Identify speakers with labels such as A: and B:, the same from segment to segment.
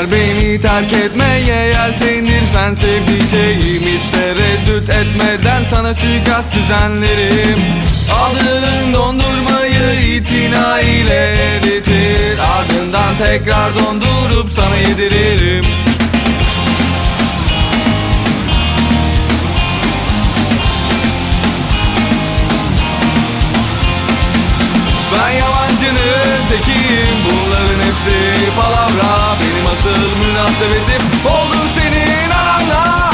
A: Eğer beni terk etmeye yeltenirsen sevdiceğim Hiç tereddüt etmeden sana suikast düzenlerim. Aldığın dondurmayı itina ile eritir Ardından tekrar dondurup sana yediririm. Ben yalancının tekiyim münasebetim Oldu senin ananla.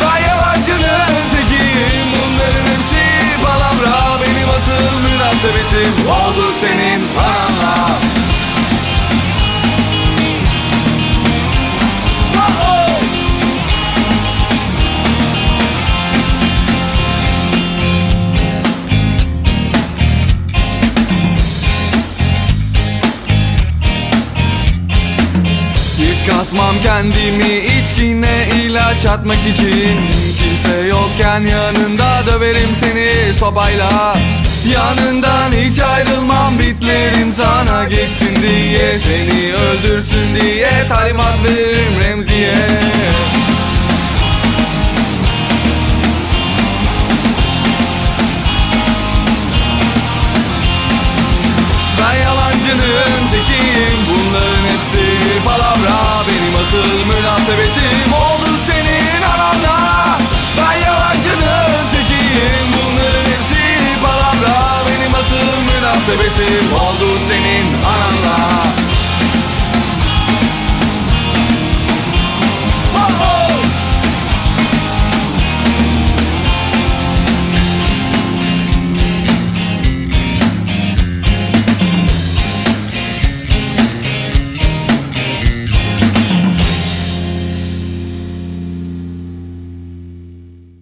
A: Ben yalancının tekiyim Bunların hepsi palavra Benim asıl münasebetim Oldu senin ananla Hiç kasmam kendimi içkine ilaç atmak için. Kimse yokken yanında döverim seni sopayla Yanından hiç ayrılmam bitlerim sana geçsin diye. Seni öldürsün diye talimat veririm Remzi'ye. Ben yalancının tekiyim. Bunların hepsi bir palavra Benim asıl münasebetim oldu senin aranla Ben yalancının tekiyim bunların hepsi palavra Benim asıl münasebetim oldu senin aranla